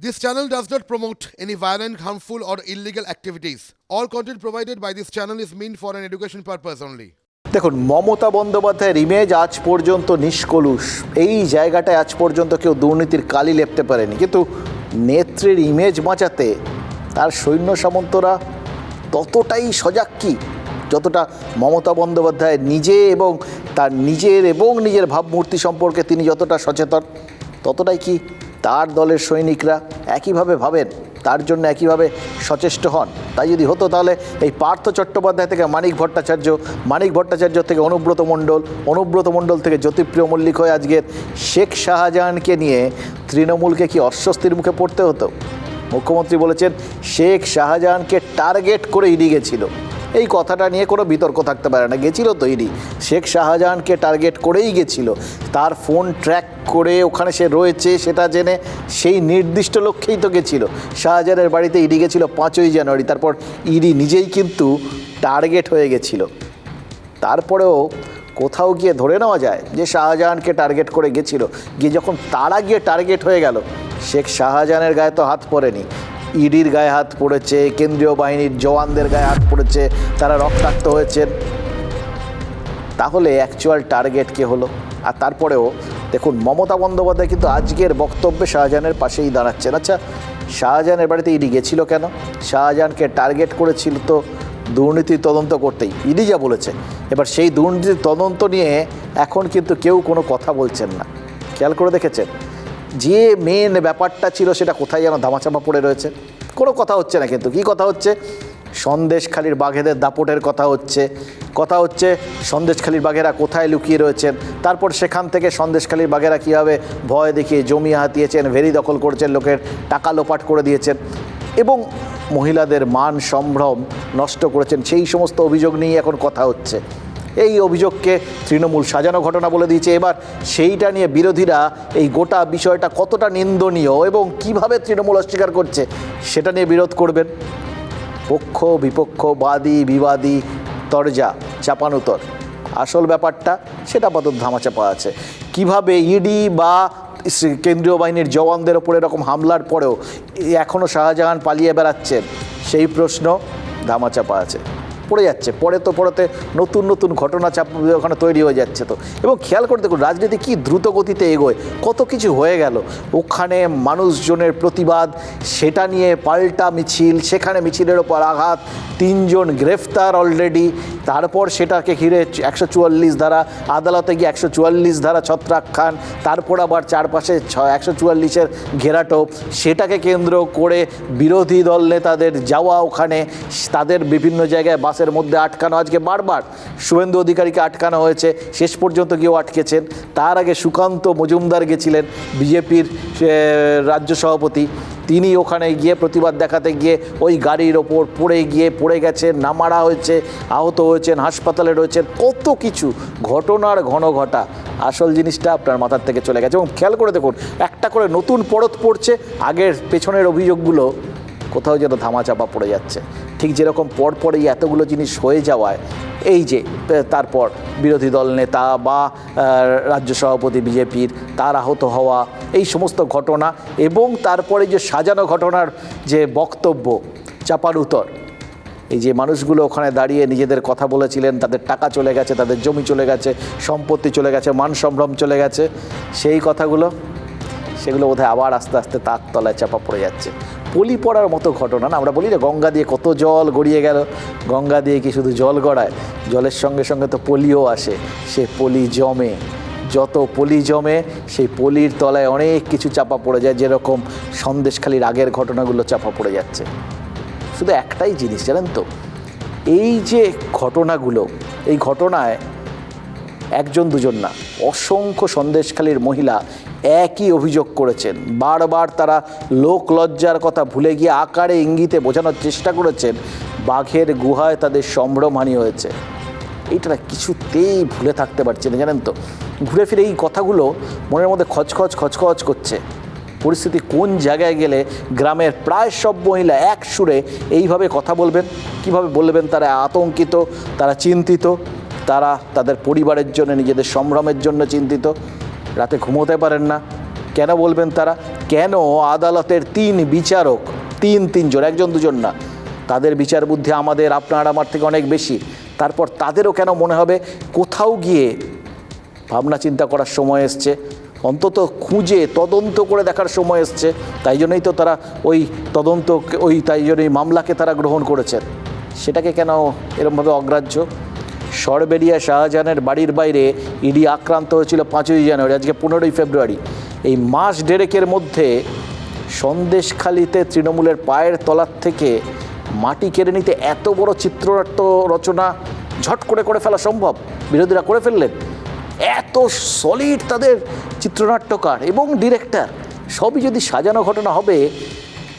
This channel does not promote any violent, harmful, or illegal activities. All content provided by this channel is meant for an education purpose only. দেখুন মমতা বন্দ্যোপাধ্যায়ের image আজ পর্যন্ত নিষ্কলুষ এই জায়গাটায় আজ পর্যন্ত কেউ দুর্নীতির কালি লেপতে পারেনি কিন্তু নেত্রীর ইমেজ বাঁচাতে তার সৈন্য সামন্তরা ততটাই সজাগ কি যতটা মমতা বন্দ্যোপাধ্যায় নিজে এবং তার নিজের এবং নিজের ভাবমূর্তি সম্পর্কে তিনি যতটা সচেতন ততটাই কি তার দলের সৈনিকরা একইভাবে ভাবেন, তার জন্য একইভাবে সচেষ্ট হন। তাই যদি হতো তাহলে এই পার্থ চট্টোপাধ্যায় থেকে মানিক ভট্টাচার্য মানিক ভট্টাচার্য থেকে অনুব্রত মণ্ডল অনুব্রত মণ্ডল থেকে জ্যোতিপ্রিয় মল্লিক হয়ে আজকের শেখ শাহজাহানকে নিয়ে তৃণমূলকে কি অস্বস্তির মুখে পড়তে হতো? মুখ্যমন্ত্রী বলেছেন, শেখ শাহজাহানকে টার্গেট করে ইডি গেছিল। এই কথাটা নিয়ে কোনো বিতর্ক থাকতে পারে না। গেছিল তো শেখ শাহজাহানকে টার্গেট করেই গেছিল। তার ফোন ট্র্যাক করে ওখানে সে রয়েছে, সেটা জেনে সেই নির্দিষ্ট লক্ষ্যেই তো গেছিল। শাহজাহানের বাড়িতে ইডি গেছিল পাঁচই জানুয়ারি। তারপর ইডি নিজেই কিন্তু টার্গেট হয়ে গেছিল। তারপরেও কোথাও গিয়ে ধরে নেওয়া যায় যে শাহজাহানকে টার্গেট করে গেছিল। গিয়ে যখন তারা গিয়ে টার্গেট হয়ে গেল, শেখ শাহজাহানের গায়ে তো হাত পড়েনি। ইডির গায়ে হাত পড়েছে, কেন্দ্রীয় বাহিনীর জওয়ানদের গায়ে হাত পড়েছে, তারা রক্তাক্ত হয়েছেন তাহলে অ্যাকচুয়াল টার্গেট কে হলো? আর তারপরেও, দেখুন, মমতা বন্দ্যোপাধ্যায় কিন্তু আজকের বক্তব্যে শাহজাহানের পাশেই দাঁড়াচ্ছেন। আচ্ছা শাহজাহানের বাড়িতে ইডি গেছিল কেন? শাহজাহানকে টার্গেট করেছিল তো দুর্নীতির তদন্ত করতেই। ইডি যা বলেছে, এবার সেই দুর্নীতির তদন্ত নিয়ে এখন কিন্তু কেউ কোনো কথা বলছেন না। খেয়াল করে দেখেছেন? যে মেন ব্যাপারটা ছিল সেটা কোথায় যেন ধামাচাপা পড়ে রয়েছে? কোনো কথা হচ্ছে না কিন্তু। কি কথা হচ্ছে? সন্দেশখালির বাঘেদের দাপটের কথা হচ্ছে। কথা হচ্ছে সন্দেশখালির বাঘেরা কোথায় লুকিয়ে রয়েছেন? তারপর সেখান থেকে সন্দেশখালির বাঘেরা কীভাবে ভয় দেখিয়ে জমি হাতিয়েছেন ভেরি দখল করেছেন, লোকের টাকা লোপাট করে দিয়েছেন এবং মহিলাদের মান সম্ভ্রম নষ্ট করেছেন, সেই সমস্ত অভিযোগ নিয়ে এখন কথা হচ্ছে। এই অভিযোগকে তৃণমূল সাজানো ঘটনা বলে দিয়েছে। এবার সেইটা নিয়ে বিরোধীরা এই গোটা বিষয়টা কতটা নিন্দনীয় এবং কীভাবে তৃণমূল অস্বীকার করছে সেটা নিয়ে বিরোধ করবেন। পক্ষ, বিপক্ষ, বাদী, বিবাদী, তরজা, চাপানুতর। আসল ব্যাপারটা সেটা আপাতত ধামাচাপা আছে। কীভাবে ইডি বা কেন্দ্রীয় বাহিনীর জওয়ানদের ওপর এরকম হামলার পরেও এখনও শাহজাহান পালিয়ে বেড়াচ্ছেন, সেই প্রশ্ন ধামাচাপা আছে। পড়ে যাচ্ছে। পরে তো পড়তে নতুন নতুন ঘটনা চাপ ওখানে তৈরি হয়ে যাচ্ছে তো। এবং খেয়াল করে দেখুন, রাজনীতি কি দ্রুত গতিতে এগোয়, কত কিছু হয়ে গেল। ওখানে মানুষজনের প্রতিবাদ, সেটা নিয়ে পাল্টা মিছিল, সেখানে মিছিলের ওপর আঘাত, তিনজন গ্রেফতার অলরেডি তারপর সেটাকে ঘিরে একশো চুয়াল্লিশ ধারা, আদালতে গিয়ে একশো চুয়াল্লিশ ধারা ছত্রাক খান তারপর আবার চারপাশে ছ, একশো চুয়াল্লিশের ঘেরাটোপ, সেটাকে কেন্দ্র করে বিরোধী দল নেতাদের যাওয়া ওখানে, তাদের বিভিন্ন জায়গায় বাসের মধ্যে আটকানো। আজকে বারবার শুভেন্দু অধিকারীকে আটকানো হয়েছে। শেষ পর্যন্ত গিয়েও আটকেছেন। তার আগে সুকান্ত মজুমদার গেছিলেন বিজেপির রাজ্য সভাপতি। তিনি ওখানে গিয়ে প্রতিবাদ দেখাতে গিয়ে ওই গাড়ির ওপর পড়ে গিয়ে পড়ে গেছেন নামারা হয়েছে, আহত হয়েছেন, হাসপাতালে রয়েছেন। কত কিছু ঘটনার ঘন ঘটা আসল জিনিসটা আপনার মাথার থেকে চলে গেছে। এবং খেয়াল করে দেখুন, একটা করে নতুন পরত পড়ছে। আগের পেছনের অভিযোগগুলো কোথাও যেন ধামাচাপা পড়ে যাচ্ছে। ঠিক যেরকম পরপরই এতগুলো জিনিস হয়ে যাওয়ায়, এই যে তারপর বিরোধী দল নেতা বা রাজ্য সভাপতি বিজেপির, তার আহত হওয়া, এই সমস্ত ঘটনা এবং তারপরে যে সাজানো ঘটনার যে বক্তব্য চাপার উত্তর এই যে মানুষগুলো ওখানে দাঁড়িয়ে নিজেদের কথা বলেছিলেন, তাদের টাকা চলে গেছে, তাদের জমি চলে গেছে, সম্পত্তি চলে গেছে, মান সম্ভ্রম চলে গেছে, সেই কথাগুলো, সেগুলো বোধহয় আবার আস্তে আস্তে তার তলায় চাপা পড়ে যাচ্ছে। পলি পড়ার মতো ঘটনা না, আমরা বলি না গঙ্গা দিয়ে কত জল গড়িয়ে গেল। গঙ্গা দিয়ে কি শুধু জল গড়ায়? জলের সঙ্গে সঙ্গে তো পলিও আসে। সে পলি জমে। যত পলি জমে, সেই পলির তলায় অনেক কিছু চাপা পড়ে যায়, যেরকম সন্দেশখালির আগের ঘটনাগুলো চাপা পড়ে যাচ্ছে। শুধু একটাই জিনিস, জানেন তো? এই যে ঘটনাগুলো, এই ঘটনায় একজন দুজন না, অসংখ্য সন্দেশখালীর মহিলা একই অভিযোগ করেছেন। বারবার তারা লোক লজ্জার কথা ভুলে গিয়ে আকারে ইঙ্গিতে বোঝানোর চেষ্টা করেছেন। বাঘের গুহায় তাদের সম্ভ্রমহানি হয়েছে। এইটা কিছুতেই ভুলে থাকতে পারছে না, জানেন তো? ঘুরে ফিরে এই কথাগুলো মনের মধ্যে খচখচ খচখচ করছে। পরিস্থিতি কোন জায়গায় গেলে গ্রামের প্রায় সব মহিলা এক সুরে এইভাবে কথা বলবেন? কীভাবে বলবেন তারা আতঙ্কিত, তারা চিন্তিত? তারা তাদের পরিবারের জন্য, নিজেদের সম্ভ্রমের জন্য চিন্তিত? রাতে ঘুমোতে পারেন না। কেন বলবেন তারা? কেন আদালতের তিন বিচারক, তিন তিনজন, একজন দুজন না? তাদের বিচার বুদ্ধি আমাদের, আপনার, আমার থেকে অনেক বেশি। তারপর তাদেরও কেন মনে হবে? কোথাও গিয়ে ভাবনা চিন্তা করার সময় এসছে। অন্তত খুঁজে, তদন্ত করে দেখার সময় এসছে। তাই জন্যই তো তারা ওই তদন্ত ওই তাই জন্যই মামলাকে তারা গ্রহণ করেছেন। সেটাকে কেন এরমভাবে অগ্রাহ্য? সরবেরিয়া শাহজাহানের বাড়ির বাইরে ইডি আক্রান্ত হয়েছিল পাঁচই জানুয়ারি, আজকে পনেরোই ফেব্রুয়ারি। এই মাস ডেরেকের মধ্যে সন্দেশখালিতে তৃণমূলের পায়ের তলার থেকে মাটি কেড়ে নিতে এত বড় চিত্রনাট্য রচনা ঝট করে করে ফেলা সম্ভব। বিরোধীরা করে ফেললেন। এত সলিড তাদের চিত্রনাট্যকার এবং ডিরেক্টর সবই যদি সাজানো ঘটনা হবে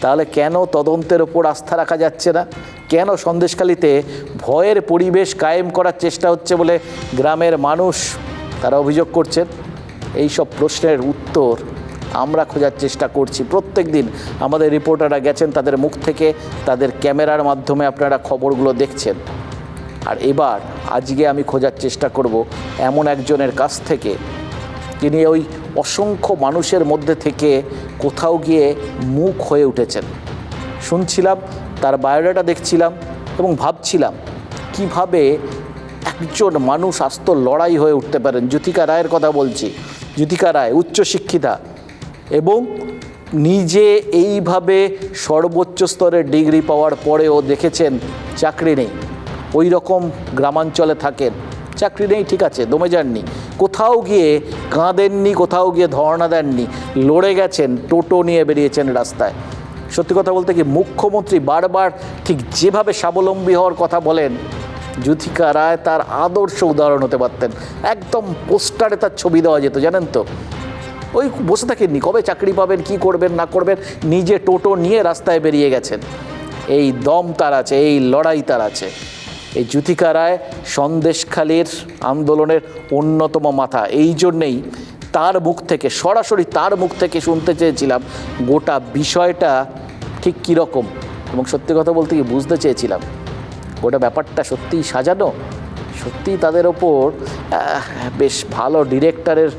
তাহলে কেন তদন্তের ওপর আস্থা রাখা যাচ্ছে না? কেন সন্দেশখালিতে ভয়ের পরিবেশ কায়েম করার চেষ্টা হচ্ছে বলে গ্রামের মানুষ তারা অভিযোগ করছেন? এই সব প্রশ্নের উত্তর আমরা খোঁজার চেষ্টা করছি। প্রত্যেক দিন আমাদের রিপোর্টাররা গেছেন তাদের মুখ থেকে, তাদের ক্যামেরার মাধ্যমে আপনারা খবরগুলো দেখছেন। আর এবার আজকে আমি খোঁজার চেষ্টা করব এমন একজনের কাছ থেকে যিনি ওই অসংখ্য মানুষের মধ্যে থেকে কোথাও গিয়ে মুখ হয়ে উঠেছেন। শুনছিলাম, তার বায়োডাটা দেখছিলাম এবং ভাবছিলাম, কীভাবে একজন মানুষ আস্ত লড়াই হয়ে উঠতে পারেন? জ্যোতিকা রায়ের কথা বলছি। জ্যোতিকা রায় উচ্চশিক্ষিতা এবং নিজে এইভাবে সর্বোচ্চ স্তরের ডিগ্রি পাওয়ার পরেও দেখেছেন, চাকরি নেই। ওই রকম গ্রামাঞ্চলে থাকেন। চাকরি নেই, ঠিক আছে, দমে যাননি। কোথাও গিয়ে কাঁদেননি, কোথাও গিয়ে ধর্ণা দেননি, লড়ে গেছেন, টোটো নিয়ে বেরিয়েছেন রাস্তায়। সত্যি কথা বলতে কি মুখ্যমন্ত্রী বারবার ঠিক যেভাবে স্বাবলম্বী হওয়ার কথা বলেন জ্যোতিকা রায় তার আদর্শ উদাহরণ হতে পারতেন। একদম পোস্টারে তার ছবি দেওয়া যেত, জানেন তো? ওই বসে থাকেননি, কবে চাকরি পাবেন, কি করবেন, না করবেন, নিজে টোটো নিয়ে রাস্তায় বেরিয়ে গেছেন। এই দম তার আছে, এই লড়াই তার আছে। এই জ্যোতিকা রায় সন্দেশখালীর আন্দোলনের অন্যতম মাথা। এই জন্যেই তার মুখ থেকে, সরাসরি তার মুখ থেকে শুনতে চেয়েছিলাম। গোটা বিষয়টা ঠিক কীরকম এবং সত্যি কথা বলতে কি বুঝতে চেয়েছিলাম। গোটা ব্যাপারটা সত্যিই সাজানো, সত্যিই তাদের ওপর বেশ ভালো ডিরেক্টরের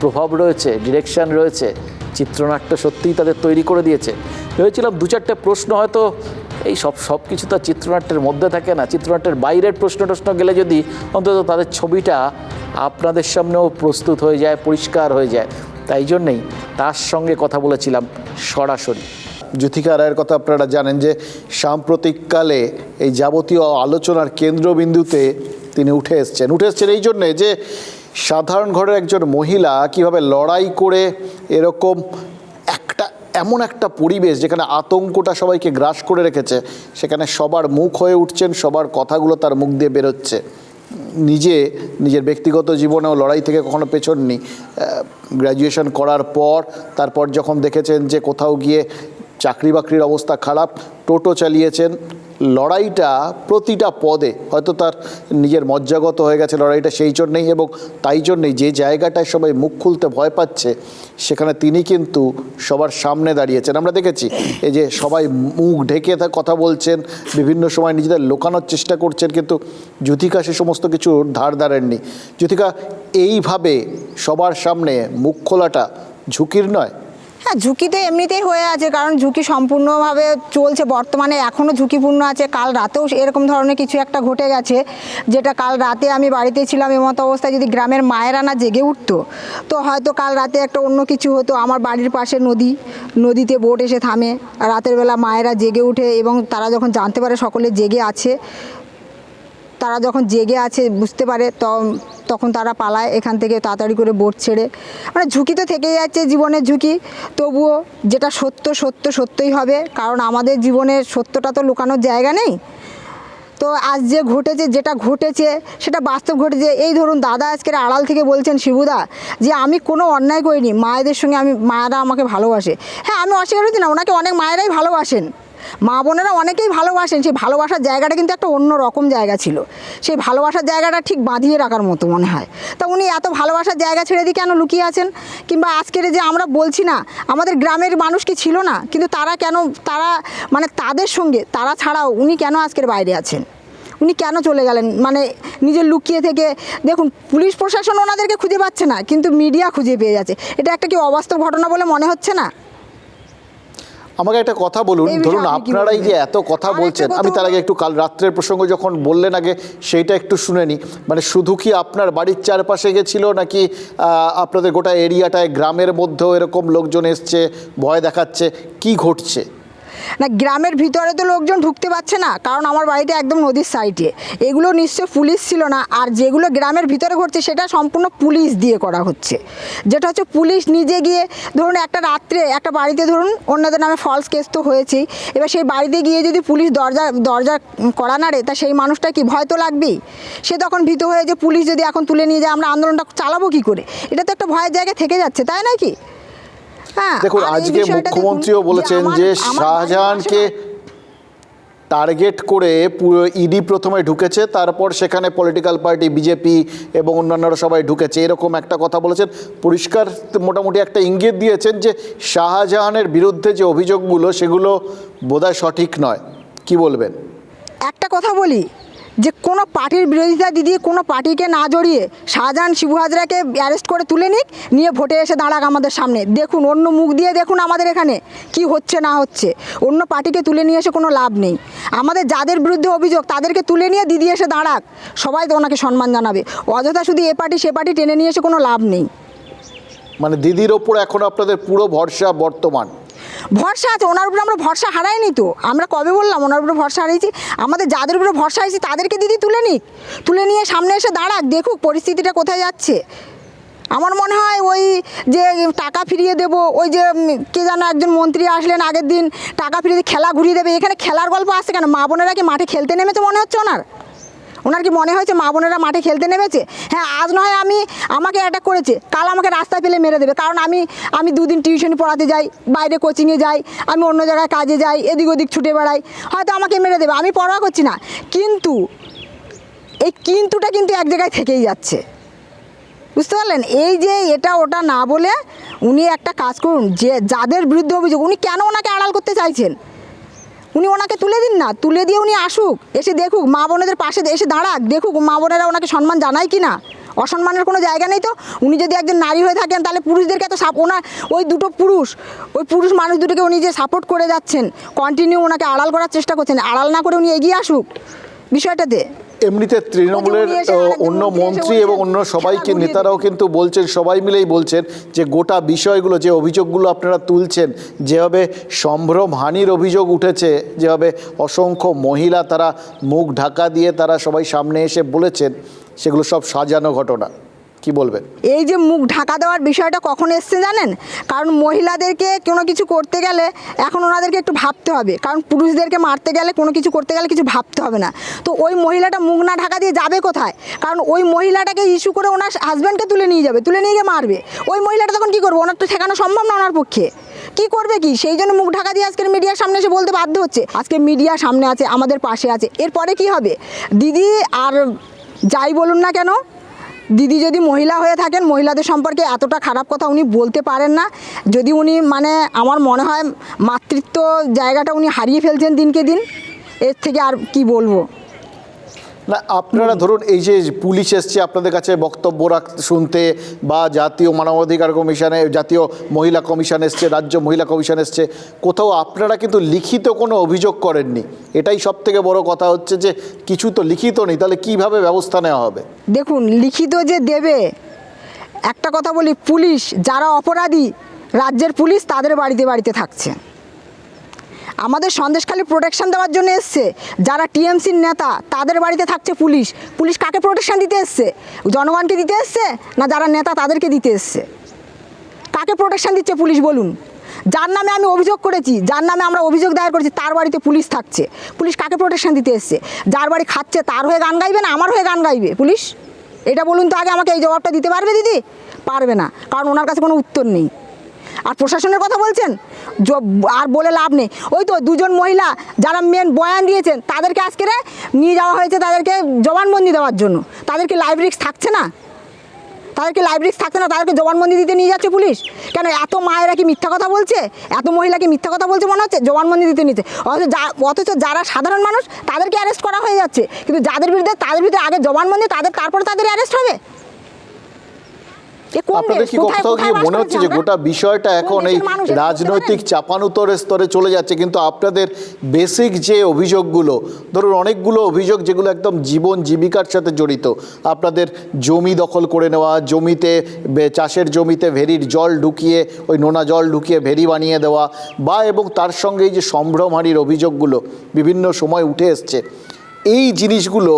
প্রভাব রয়েছে, ডিরেকশন রয়েছে। চিত্রনাট্য সত্যিই তাদের তৈরি করে দিয়েছে। ভেবেছিলাম দু চারটে প্রশ্ন হয়তো এই সব সব কিছু তো চিত্রনাট্যের মধ্যে থাকে না। চিত্রনাট্যের বাইরের প্রশ্ন টশ্ন গেলে যদি অন্তত তাদের ছবিটা আপনাদের সামনেও প্রস্তুত হয়ে যায়, পরিষ্কার হয়ে যায়, তাই জন্যেই তার সঙ্গে কথা বলেছিলাম সরাসরি। জ্যোতিকা রায়ের কথা আপনারা জানেন যে, সাম্প্রতিককালে এই যাবতীয় আলোচনার কেন্দ্রবিন্দুতে তিনি উঠে এসছেন। উঠে এসছেন এই জন্যে যে, সাধারণ ঘরের একজন মহিলা কীভাবে লড়াই করে এরকম এমন একটা পরিবেশ যেখানে আতঙ্কটা সবাইকে গ্রাস করে রেখেছে, সেখানে সবার মুখ হয়ে উঠছেন, সবার কথাগুলো তার মুখ দিয়ে বেরোচ্ছে। নিজে, নিজের ব্যক্তিগত জীবনেও লড়াই থেকে কখনো পেছননি। গ্র্যাজুয়েশন করার পর, তারপর যখন দেখেছেন যে কোথাও গিয়ে চাকরি বাকরির অবস্থা খারাপ, টোটো চালিয়েছেন লড়াইটা প্রতিটা পদে, হয়তো তার নিজের মজ্জাগত হয়ে গেছে লড়াইটা সেই জন্যেই এবং তাই জন্যেই যে জায়গাটায় সবাই মুখ খুলতে ভয় পাচ্ছে, সেখানে তিনি কিন্তু সবার সামনে দাঁড়িয়েছেন। আমরা দেখেছি এই যে সবাই মুখ ঢেকে তা কথা বলছেন, বিভিন্ন সময় নিজেদের লোকানোর চেষ্টা করছেন কিন্তু জ্যোতিকা সে সমস্ত কিছু ধার ধারেননি। জ্যোতিকা, এইভাবে সবার সামনে মুখ খোলাটা ঝুঁকির নয় হ্যাঁ ঝুঁকি তো এমনিতেই হয়ে আছে, কারণ ঝুঁকি সম্পূর্ণভাবে চলছে বর্তমানে, এখনও ঝুঁকিপূর্ণ আছে, কাল রাতেও এরকম ধরনের কিছু একটা ঘটে গেছে, যেটা কাল রাতে আমি বাড়িতে ছিলাম, এমতো অবস্থায় যদি গ্রামের মায়েরা না জেগে উঠতো, তো হয়তো কাল রাতে একটা অন্য কিছু হতো, আমার বাড়ির পাশে নদী, নদীতে বোট এসে থামে, রাতের বেলা মায়েরা জেগে উঠে এবং তারা যখন জানতে পারে সকলে জেগে আছে, তারা যখন জেগে আছে, বুঝতে পারে, ত- তখন তারা পালায়, এখান থেকে তাড়াতাড়ি করে বোট ছেড়ে। মানে ঝুঁকি তো থেকেই যাচ্ছে জীবনের ঝুঁকি। তবুও যেটা সত্য সত্য সত্যই হবে, কারণ আমাদের জীবনের সত্যটা তো লুকানোর জায়গা নেই। তো আজ যে ঘটেছে, যেটা ঘটেছে, সেটা বাস্তব ঘটেছে। এই ধরুন, দাদা আজকের আড়াল থেকে বলছেন, শিবুদা, যে আমি কোনো অন্যায় করিনি। মায়েদের সঙ্গে আমি, মায়েরা আমাকে ভালোবাসে। হ্যাঁ আমি অস্বীকার করছি না, ওনাকে অনেক মায়েরাই ভালোবাসেন। মা বোনেরা অনেকেই ভালোবাসেন, সেই ভালোবাসার জায়গাটা কিন্তু একটা অন্য রকম জায়গা ছিল। সেই ভালোবাসার জায়গাটা ঠিক বাঁধিয়ে রাখার মতো মনে হয়। তা উনি এত ভালোবাসার জায়গা ছেড়ে দিয়ে কেন লুকিয়ে আছেন? কিংবা আজকের যে আমরা বলছি না, আমাদের গ্রামের মানুষ কি ছিল না? কিন্তু তারা কেন, তারা মানে তাদের সঙ্গে, তারা ছাড়াও উনি কেন আজকের বাইরে আছেন? উনি কেন চলে গেলেন? মানে নিজের লুকিয়ে থেকে, দেখুন, পুলিশ প্রশাসন ওনাদেরকে খুঁজে পাচ্ছে না, কিন্তু মিডিয়া খুঁজে পেয়ে যাচ্ছে। এটা একটা কি অবাস্তব ঘটনা বলে মনে হচ্ছে না? আমাকে একটা কথা বলুন। ধরুন আপনারাই যে এত কথা বলছেন আমি তার আগে একটু কাল রাত্রের প্রসঙ্গ যখন বললেন আগে সেইটা একটু শুনে নি। মানে শুধু কি আপনার বাড়ির চারপাশে গেছিল নাকি আপনাদের গোটা এরিয়াটায় গ্রামের মধ্যেও এরকম লোকজন এসছে ভয় দেখাচ্ছে কি ঘটছে? না, গ্রামের ভিতরে তো লোকজন ঢুকতে পারছে না, কারণ আমার বাড়িটা একদম নদীর সাইডে এগুলো নিশ্চয় পুলিশ ছিল না, আর যেগুলো গ্রামের ভিতরে ঘটছে সেটা সম্পূর্ণ পুলিশ দিয়ে করা হচ্ছে। যেটা হচ্ছে পুলিশ নিজে গিয়ে, ধরুন একটা রাত্রে একটা বাড়িতে ধরুন, অন্যদের নামে ফলস কেস তো হয়েছেই, এবার সেই বাড়িতে গিয়ে যদি পুলিশ দরজা দরজা করা নাড়ে তা সেই মানুষটা কি ভয় তো লাগবেই? সে তখন ভীত হয়ে যে পুলিশ যদি এখন তুলে নিয়ে যায়, আমরা আন্দোলনটা চালাবো কি করে? এটা তো একটা ভয়ের জায়গায় থেকে যাচ্ছে, তাই নাকি দেখুন আজকে মুখ্যমন্ত্রীও বলেছেন যে শাহজাহানকে টার্গেট করে পুরো ইডি প্রথমে ঢুকেছে তারপর সেখানে পলিটিক্যাল পার্টি বিজেপি এবং অন্যান্যরা সবাই ঢুকেছে। এরকম একটা কথা বলেছেন। পরিষ্কার মোটামুটি একটা ইঙ্গিত দিয়েছেন যে শাহজাহানের বিরুদ্ধে যে অভিযোগগুলো সেগুলো বোধহয় সঠিক নয়। কি বলবেন? একটা কথা বলি যে কোনো পার্টির বিরোধিতা দিদি, কোনো পার্টিকে না জড়িয়ে শাহজাহান শিবু হাজরাকে অ্যারেস্ট করে তুলে নিক, নিয়ে ভোটে এসে দাঁড়াক আমাদের সামনে। দেখুন, অন্য মুখ দিয়ে দেখুন আমাদের এখানে কি হচ্ছে, না হচ্ছে। অন্য পার্টিকে তুলে নিয়ে এসে কোনো লাভ নেই। আমাদের যাদের বিরুদ্ধে অভিযোগ, তাদেরকে তুলে নিয়ে দিদি এসে দাঁড়াক। সবাই তো ওনাকে সম্মান জানাবে। অযথা শুধু এ পার্টি, সে পার্টি টেনে নিয়ে এসে কোনো লাভ নেই। মানে দিদির ওপর এখন আপনাদের পুরো ভরসা বর্তমান। ভরসা আছে, ওনার উপরে আমরা ভরসা হারাইনি তো। আমরা কবে বললাম, ওনার উপরে ভরসা হারিয়েছি? আমাদের যাদের উপরে ভরসা হয়েছি, তাদেরকে দিদি তুলে নিক। তুলে নিয়ে সামনে এসে দাঁড়াক, দেখুক পরিস্থিতিটা কোথায় যাচ্ছে। আমার মনে হয় ওই যে টাকা ফিরিয়ে দেব, ওই যে কে যেন একজন মন্ত্রী আসলেন আগের দিন, টাকা ফিরিয়ে খেলা ঘুরিয়ে দেবে, এখানে খেলার গল্প আসছে কেন? মা বোনেরা কি মাঠে খেলতে নেমেছে মনে হচ্ছে ওনার? ওনার কি মনে হয়েছে মা বোনেরা মাঠে খেলতে নেমেছে? হ্যাঁ আজ নয় আমি, আমাকে অ্যাটাক করেছে। কাল আমাকে রাস্তায় পেলে মেরে দেবে। কারণ আমি আমি দুদিন টিউশনি পড়াতে যাই, বাইরে কোচিংয়ে যাই, আমি অন্য জায়গায় কাজে যাই, এদিক ওদিক ছুটে বেড়াই। হয়তো আমাকে মেরে দেবে। আমি পরোয়া করছি না। কিন্তু, এই কিন্তুটা কিন্তু এক জায়গায় থেকেই যাচ্ছে। বুঝতে পারলেন? এই যে এটা ওটা না বলে উনি একটা কাজ করুন। যে, যাদের বিরুদ্ধে অভিযোগ, উনি কেন ওনাকে আড়াল করতে চাইছেন? উনি ওনাকে তুলে দিন না, তুলে দিয়ে উনি আসুক, এসে দেখুক, মা বোনেদের পাশে এসে দাঁড়াক, দেখুক মা বোনেরা ওনাকে সম্মান জানায় কি না অসম্মানের কোনো জায়গা নেই তো? উনি যদি একজন নারী হয়ে থাকেন, তাহলে পুরুষদেরকে এত সাপ ওনার ওই দুটো পুরুষ, ওই পুরুষ মানুষ দুটোকে উনি যে সাপোর্ট করে যাচ্ছেন কন্টিনিউ ওনাকে আড়াল করার চেষ্টা করছেন, আড়াল না করে উনি এগিয়ে আসুক বিষয়টাতে। এমনিতে তৃণমূলের অন্য মন্ত্রী এবং অন্য সবাইকে নেতারাও কিন্তু বলছেন সবাই মিলেই বলছেন যে গোটা বিষয়গুলো যে অভিযোগগুলো আপনারা তুলছেন যেভাবে সম্ভ্রম হানির অভিযোগ উঠেছে যেভাবে অসংখ্য মহিলা তারা মুখ ঢাকা দিয়ে তারা সবাই সামনে এসে বলেছেন সেগুলো সব সাজানো ঘটনা। কি বলবেন? এই যে মুখ ঢাকা দেওয়ার বিষয়টা কখন এসছে জানেন? কারণ মহিলাদেরকে কোনো কিছু করতে গেলে এখন ওনাদেরকে একটু ভাবতে হবে। কারণ পুরুষদেরকে মারতে গেলে কোনো কিছু করতে গেলে কিছু ভাবতে হবে না। তো ওই মহিলাটা মুখ না ঢাকা দিয়ে যাবে কোথায়? কারণ ওই মহিলাটাকে ইস্যু করে ওনার হাজব্যান্ডকে তুলে নিয়ে যাবে, তুলে নিয়ে গিয়ে মারবে। ওই মহিলাটা তখন কী করবে? ওনার তো ঠেকানো সম্ভব না ওনার পক্ষে। কি করবে কি? সেই জন্য মুখ ঢাকা দিয়ে আজকের মিডিয়ার সামনে এসে বলতে বাধ্য হচ্ছে। আজকে মিডিয়া সামনে আছে, আমাদের পাশে আছে। এরপরে কি হবে? দিদি আর যাই বলুন না কেন দিদি যদি মহিলা হয়ে থাকেন, মহিলাদের সম্পর্কে এতটা খারাপ কথা উনি বলতে পারেন না। যদি উনি মানে আমার মনে হয় মাতৃত্ব জায়গাটা উনি হারিয়ে ফেলছেন দিনকে দিন, এর থেকে আর কি বলব? না আপনারা ধরুন এই যে পুলিশ এসছে আপনাদের কাছে বক্তব্য রাখ শুনতে বা জাতীয় মানবাধিকার কমিশনে জাতীয় মহিলা কমিশন এসছে রাজ্য মহিলা কমিশন এসছে কোথাও আপনারা কিন্তু লিখিত কোনো অভিযোগ করেননি। এটাই সব থেকে বড় কথা হচ্ছে যে কিছু তো লিখিত নেই তাহলে কীভাবে ব্যবস্থা নেওয়া হবে? দেখুন লিখিত যে দেবে একটা কথা বলি পুলিশ যারা অপরাধী রাজ্যের পুলিশ তাদের বাড়িতে বাড়িতে থাকছে। আমাদের সন্দেশখালী প্রোটেকশন দেওয়ার জন্য এসছে। যারা টিএমসির নেতা, তাদের বাড়িতে থাকছে পুলিশ। পুলিশ কাকে প্রোটেকশন দিতে এসছে? জনগণকে দিতে এসছে? না যারা নেতা, তাদেরকে দিতে এসছে? কাকে প্রোটেকশন দিচ্ছে পুলিশ বলুন? যার নামে আমি অভিযোগ করেছি, যার নামে আমরা অভিযোগ দায়ের করেছি, তার বাড়িতে পুলিশ থাকছে। পুলিশ কাকে প্রোটেকশন দিতে এসছে? যার বাড়ি খাচ্ছে, তার হয়ে গান গাইবে না আমার হয়ে গান গাইবে? পুলিশ? এটা বলুন তো আগে আমাকে এই জবাবটা দিতে পারবে দিদি? পারবে না, কারণ ওনার কাছে কোনো উত্তর নেই। আর প্রশাসনের কথা বলছেন? আর বলে লাভ নেই। ওই তো দুজন মহিলা যারা মেন বয়ান দিয়েছেন, তাদেরকে আজকে নিয়ে যাওয়া হয়েছে তাদেরকে জবানবন্দি দেওয়ার জন্য। তাদেরকে লাইভ থাকছে না? তাদেরকে লাইব্রেরি থাকছে না? তাদেরকে জবানবন্দি দিতে নিয়ে যাচ্ছে পুলিশ? কেন এত মায়েরা কি মিথ্যা কথা বলছে? এত মহিলা কি মিথ্যা কথা বলছে মনে হচ্ছে? জবানবন্দি দিতে নিচ্ছে অথচ অথচ যারা সাধারণ মানুষ, তাদেরকে অ্যারেস্ট করা হয়ে যাচ্ছে। কিন্তু যাদের বিরুদ্ধে, তাদের বিরুদ্ধে আগে জবানবন্দি, তাদের, তারপরে তাদের অ্যারেস্ট হবে? আপনাদের কি কোথাও গিয়ে মনে হচ্ছে যে গোটা বিষয়টা এখন এই রাজনৈতিক পারেন? চাপানুতরের স্তরে চলে যাচ্ছে কিন্তু আপনাদের বেসিক যে অভিযোগগুলো ধরুন অনেকগুলো অভিযোগ যেগুলো একদম জীবন জীবিকার সাথে জড়িত। আপনাদের জমি দখল করে নেওয়া জমিতে চাষের জমিতে ভেরির জল ঢুকিয়ে ওই নোনা জল ঢুকিয়ে ভেরি বানিয়ে দেওয়া বা এবং তার সঙ্গে এই যে সম্ভ্রমহারির অভিযোগগুলো বিভিন্ন সময় উঠে এসছে। এই জিনিসগুলো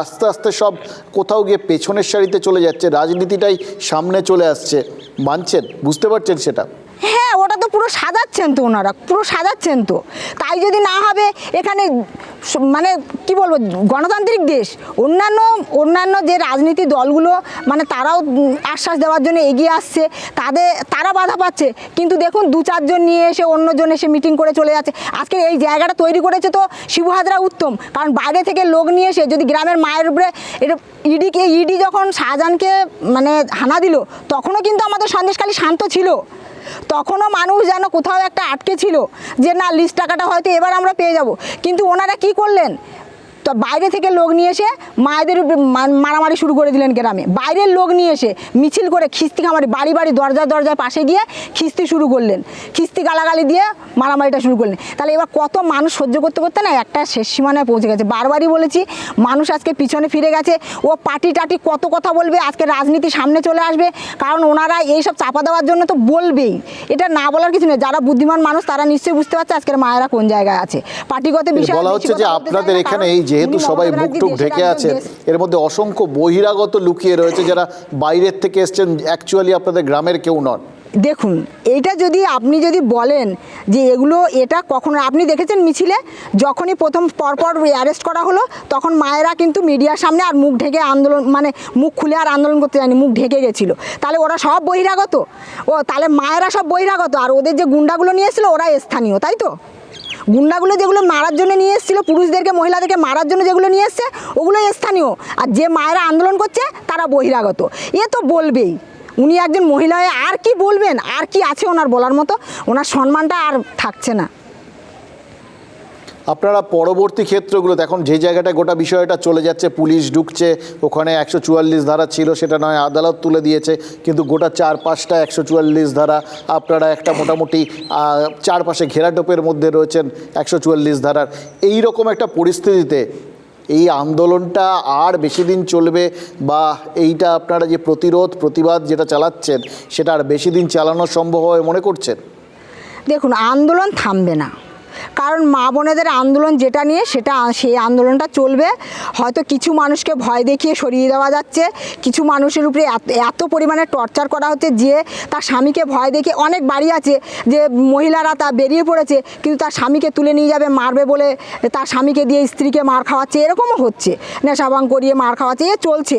আস্তে আস্তে সব কোথাও গিয়ে পেছনের সারিতে চলে যাচ্ছে, রাজনীতিটাই সামনে চলে আসছে। মানছেন? বুঝতে পারছেন সেটা? হ্যাঁ পুরো সাজাচ্ছেন তো ওনারা, পুরো সাজাচ্ছেন তো। তাই যদি না হবে, এখানে মানে কি বলব, গণতান্ত্রিক দেশ, অন্যান্য অন্যান্য যে রাজনীতি দলগুলো মানে তারাও আশ্বাস দেওয়ার জন্য এগিয়ে আসছে, তাদের, তারা বাধা পাচ্ছে। কিন্তু দেখুন, দু চারজন নিয়ে এসে, অন্যজন এসে মিটিং করে চলে যাচ্ছে। আজকে এই জায়গাটা তৈরি করেছে তো শিবু হাজরা উত্তম। কারণ বাইরে থেকে লোক নিয়ে এসে, যদি গ্রামের মায়ের উপরে এটা ইডিকে ইডি যখন শাহজাহানকে মানে হানা দিল, তখনও কিন্তু আমাদের সন্দেশখালী শান্ত ছিল। তখনও মানুষ যেন কোথাও একটা আটকে ছিল যে, না লিস্ট টাকাটা হয়তো এবার আমরা পেয়ে যাব। কিন্তু ওনারা কি করলেন? তো বাইরে থেকে লোক নিয়ে এসে মায়েদের মারামারি শুরু করে দিলেন গ্রামে। বাইরের লোক নিয়ে এসে মিছিল করে খিস্তি খামারি বাড়ি বাড়ি দরজা দরজার পাশে গিয়ে খিস্তি শুরু করলেন। খিস্তি গালাগালি দিয়ে মারামারিটা শুরু করলেন। তাহলে এবার কত মানুষ সহ্য করতে করতে না একটা শেষ সীমানায় পৌঁছে গেছে। বারবারই বলেছি মানুষ আজকে পিছনে ফিরে গেছে। ও পার্টি টাটি কত কথা বলবে আজকে রাজনীতি সামনে চলে আসবে। কারণ ওনারা এইসব চাপা দেওয়ার জন্য তো বলবেই। এটা না বলার কিছু নেই। যারা বুদ্ধিমান মানুষ তারা নিশ্চয়ই বুঝতে পারছে আজকের মায়েরা কোন জায়গায় আছে। পার্টিগত বিষয়ে বলা হচ্ছে যে আপনাদের এখানে এই যেহেতু সবাই মুখ টুক ঢেকে আছেন এর মধ্যে অসংখ্য বহিরাগত লুকিয়ে রয়েছে যারা বাইরের থেকে এসছেন অ্যাকচুয়ালি আপনাদের গ্রামের কেউ নন। দেখুন এইটা যদি আপনি যদি বলেন যে এগুলো এটা কখনো আপনি দেখেছেন মিছিলে? যখনই প্রথম পরপর অ্যারেস্ট করা হলো তখন মায়েরা কিন্তু মিডিয়ার সামনে আর মুখ ঢেকে আন্দোলন মানে মুখ খুলে আর আন্দোলন করতে যায়নি মুখ ঢেকে গেছিল। তাহলে ওরা সব বহিরাগত? ও তাহলে মায়েরা সব বহিরাগত? আর ওদের যে গুন্ডাগুলো নিয়ে এসেছিল ওরা স্থানীয় তাই তো? গুন্ডাগুলো যেগুলো মারার জন্য নিয়ে এসেছিল, পুরুষদেরকে, মহিলাদেরকে মারার জন্য যেগুলো নিয়ে এসছে ওগুলো স্থানীয়। আর যে মায়েরা আন্দোলন করছে, তারা বহিরাগত। এ তো বলবেই। উনি একজন মহিলা আর কি বলবেন? আর কি আছে ওনার বলার মতো? ওনার সম্মানটা আর থাকছে না। আপনারা পরবর্তী ক্ষেত্রগুলোতে, এখন যে জায়গাটায় গোটা বিষয়টা চলে যাচ্ছে, পুলিশ ঢুকছে, ওখানে একশো চুয়াল্লিশ ধারা ছিল, সেটা নয়, আদালত তুলে দিয়েছে, কিন্তু গোটা চার পাঁচটা একশো চুয়াল্লিশ ধারা, আপনারা একটা মোটামুটি চারপাশে ঘেরাটোপের মধ্যে রয়েছেন একশো চুয়াল্লিশ ধারার। এই রকম একটা পরিস্থিতিতে এই আন্দোলনটা আর বেশি দিন চলবে বা এইটা আপনারা যে প্রতিরোধ, প্রতিবাদ যেটা চালাচ্ছেন, সেটা আর বেশি দিন চালানো সম্ভব হয় মনে করছেন? দেখুন, আন্দোলন থামবে না। কারণ মা বোনেদের আন্দোলন যেটা নিয়ে সেটা সেই আন্দোলনটা চলবে। হয়তো কিছু মানুষকে ভয় দেখিয়ে সরিয়ে দেওয়া যাচ্ছে। কিছু মানুষের উপরে এত পরিমাণে টর্চার করা হচ্ছে যে তার স্বামীকে ভয় দেখিয়ে অনেক বাড়ি আছে যে মহিলারা তা বেরিয়ে পড়েছে, কিন্তু তার স্বামীকে তুলে নিয়ে যাবে, মারবে বলে তার স্বামীকে দিয়ে স্ত্রীকে মার খাওয়াচ্ছে, এরকমও হচ্ছে। নেশাবাং করিয়ে মার খাওয়াচ্ছে, এ চলছে।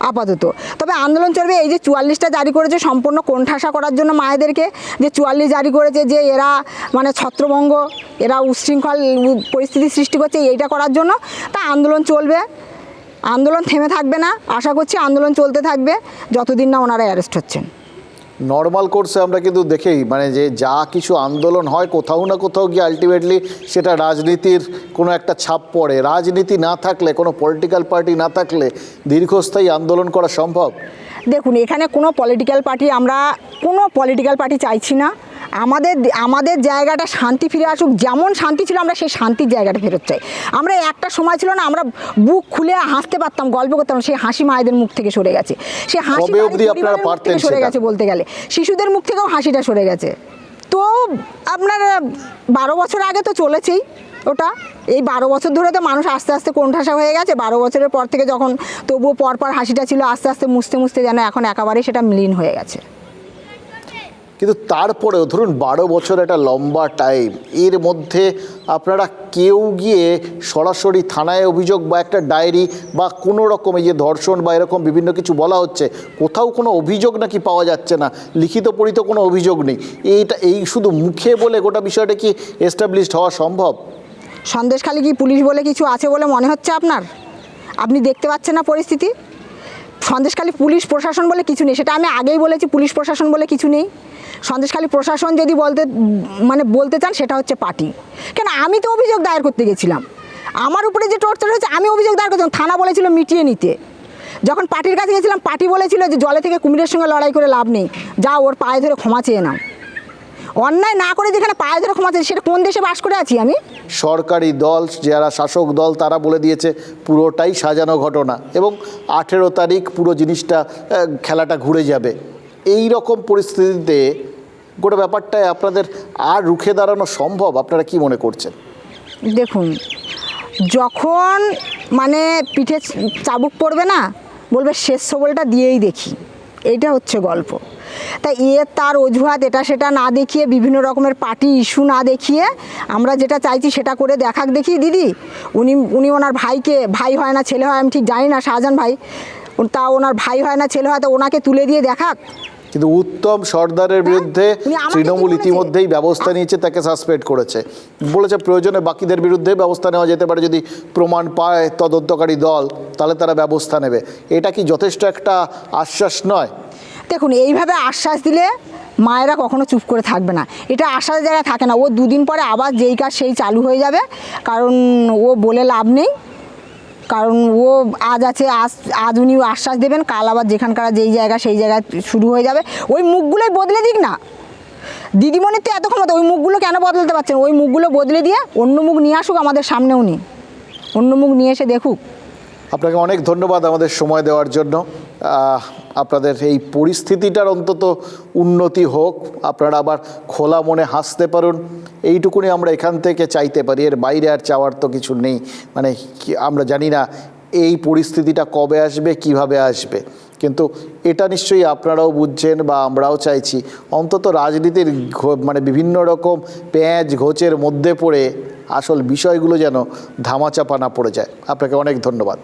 আপাতত। তবে আন্দোলন চলবে এই যে চুয়াল্লিশটা জারি করেছে সম্পূর্ণ কোণঠাসা করার জন্য মায়েদেরকে, যে চুয়াল্লিশ জারি করেছে যে এরা মানে ছত্রভঙ্গ, এরা উচ্ছৃঙ্খল উ- পরিস্থিতি সৃষ্টি করছে এইটা করার জন্য, তা আন্দোলন চলবে। আন্দোলন থেমে থাকবে না। আশা করছি আন্দোলন চলতে থাকবে। যতদিন না ওনারা অ্যারেস্ট হচ্ছেন। নর্মাল কোর্সে আমরা কিন্তু দেখেই মানে যে যা কিছু আন্দোলন হয় কোথাও না কোথাও গিয়ে আলটিমেটলি সেটা রাজনীতির কোনো একটা ছাপ পড়ে। রাজনীতি না থাকলে, কোনো পলিটিক্যাল পার্টি না থাকলে দীর্ঘস্থায়ী আন্দোলন করা সম্ভব? দেখুন এখানে কোনো পলিটিক্যাল পার্টি আমরা কোনো পলিটিক্যাল পার্টি চাইছি না। আমাদের আমাদের জায়গাটা শান্তি ফিরে আসুক যেমন শান্তি ছিল আমরা সেই শান্তির জায়গাটা ফেরত চাই। আমরা একটা সময় ছিল না আমরা বুক খুলে হাসতে পারতাম গল্প করতাম সেই হাসি মায়েদের মুখ থেকে সরে গেছে। সে হাসি সরে গেছে বলতে গেলে। শিশুদের মুখ থেকেও হাসিটা সরে গেছে। তো আপনার বারো বছর আগে তো চলেছেই। ওটা। এই বারো বছর ধরে তো মানুষ আস্তে আস্তে কোণঠাসা হয়ে গেছে। বারো বছরের পর থেকে যখন তবুও পরপর হাসিটা ছিল, আস্তে আস্তে মুছতে মুছতে যেন এখন একেবারেই সেটা মিলিন হয়ে গেছে। কিন্তু তারপরেও ধরুন বারো বছর একটা লম্বা টাইম এর মধ্যে আপনারা কেউ গিয়ে সরাসরি থানায় অভিযোগ বা একটা ডায়েরি বা কোনো রকম এই যে ধর্ষণ বা এরকম বিভিন্ন কিছু বলা হচ্ছে, কোথাও কোনো অভিযোগ নাকি পাওয়া যাচ্ছে না, লিখিত পরিত কোনো অভিযোগ নেই। এইটা, এই শুধু মুখে বলে গোটা বিষয়টা কি এস্টাবলিশড হওয়া সম্ভব? সন্দেশখালী কি পুলিশ বলে কিছু আছে বলে মনে হচ্ছে আপনার? আপনি দেখতে পাচ্ছেন না পরিস্থিতি? সন্দেশখালী পুলিশ প্রশাসন বলে কিছু নেই। সেটা আমি আগেই বলেছি, পুলিশ প্রশাসন বলে কিছু নেই। সন্দেশখালী প্রশাসন যদি বলতে মানে বলতে চান, সেটা হচ্ছে পার্টি। কেন, আমি তো অভিযোগ দায়ের করতে গেছিলাম। আমার উপরে যে টর্চার হয়েছে, আমি অভিযোগ দায়ের করতাম থানা বলেছিল মিটিয়ে নিতে। যখন পার্টির কাছে গেছিলাম, পার্টি বলেছিল যে জলে থেকে কুমিরের সঙ্গে লড়াই করে লাভ নেই। যা ওর পায়ে ধরে ক্ষমা চেয়ে নাও। অন্যায় না করে যেখানে পায়ে ধরে ক্ষমা সেটা কোন দেশে বাস করে আছি আমি? সরকারি দল যারা শাসক দল তারা বলে দিয়েছে পুরোটাই সাজানো ঘটনা এবং আঠেরো তারিখ পুরো জিনিসটা খেলাটা ঘুরে যাবে। এই রকম পরিস্থিতিতে গোটা ব্যাপারটায় আপনাদের আর রুখে দাঁড়ানো সম্ভব? আপনারা কি মনে করছেন? দেখুন যখন মানে পিঠে চাবুক পড়বে না বলবে শেষ সবলটা দিয়েই দেখি। এইটা হচ্ছে গল্প। তাই এ তার অজুহাত এটা সেটা না দেখিয়ে বিভিন্ন রকমের পার্টি ইস্যু না দেখিয়ে আমরা যেটা চাইছি সেটা করে দেখাক দেখি। দিদি উনি উনি ওনার ভাইকে ভাই হয় না ছেলে হয় আমি ঠিক জানি না শাহজাহান ভাই। তা ওনার ভাই হয় না ছেলে হয় তো ওনাকে তুলে দিয়ে দেখাক। কিন্তু উত্তম সর্দারের বিরুদ্ধে উনি আমাকে তৃণমূল ইতিমধ্যেই ব্যবস্থা নিয়েছে তাকে সাসপেন্ড করেছে। বলেছে প্রয়োজনে বাকিদের বিরুদ্ধে ব্যবস্থা নেওয়া যেতে পারে যদি প্রমাণ পায় তদন্তকারী দল তাহলে তারা ব্যবস্থা নেবে। এটা কি যথেষ্ট একটা আশ্বাস নয়? দেখুন, এইভাবে আশ্বাস দিলে মায়েরা কখনো চুপ করে থাকবে না। এটা আশ্বাস জায়গায় থাকে না, ও দুদিন পরে আবার যেই কাজ সেই চালু হয়ে যাবে। কারণ ও বলে লাভ নেই। কারণ ও আজ আছে, আজ আজ উনি আশ্বাস দেবেন, কাল আবার যেখানকার যেই জায়গা সেই জায়গায় শুরু হয়ে যাবে। ওই মুখগুলোই বদলে দিক না। দিদিমণির তো এত ক্ষমতা ওই মুখগুলো কেন বদলাতে পারছেন? ওই মুখগুলো বদলে দিয়ে অন্য মুখ নিয়ে আসুক আমাদের সামনে উনি। অন্য মুখ নিয়ে এসে দেখুক। আপনাকে অনেক ধন্যবাদ আমাদের সময় দেওয়ার জন্য। আপনাদের এই পরিস্থিতিটার অন্তত উন্নতি হোক, আপনারা আবার খোলা মনে হাসতে পারুন, এইটুকুনি আমরা এখান থেকে চাইতে পারি, এর বাইরে আর চাওয়ার তো কিছু নেই মানে আমরা জানি না এই পরিস্থিতিটা কবে আসবে, কীভাবে আসবে, কিন্তু এটা নিশ্চয়ই আপনারাও বুঝছেন বা আমরাও চাইছি, অন্তত রাজনীতির মানে বিভিন্ন রকম প্যাঁচ ঘোচের মধ্যে পড়ে আসল বিষয়গুলো যেন ধামাচাপা না পড়ে যায়। আপনাকে অনেক ধন্যবাদ।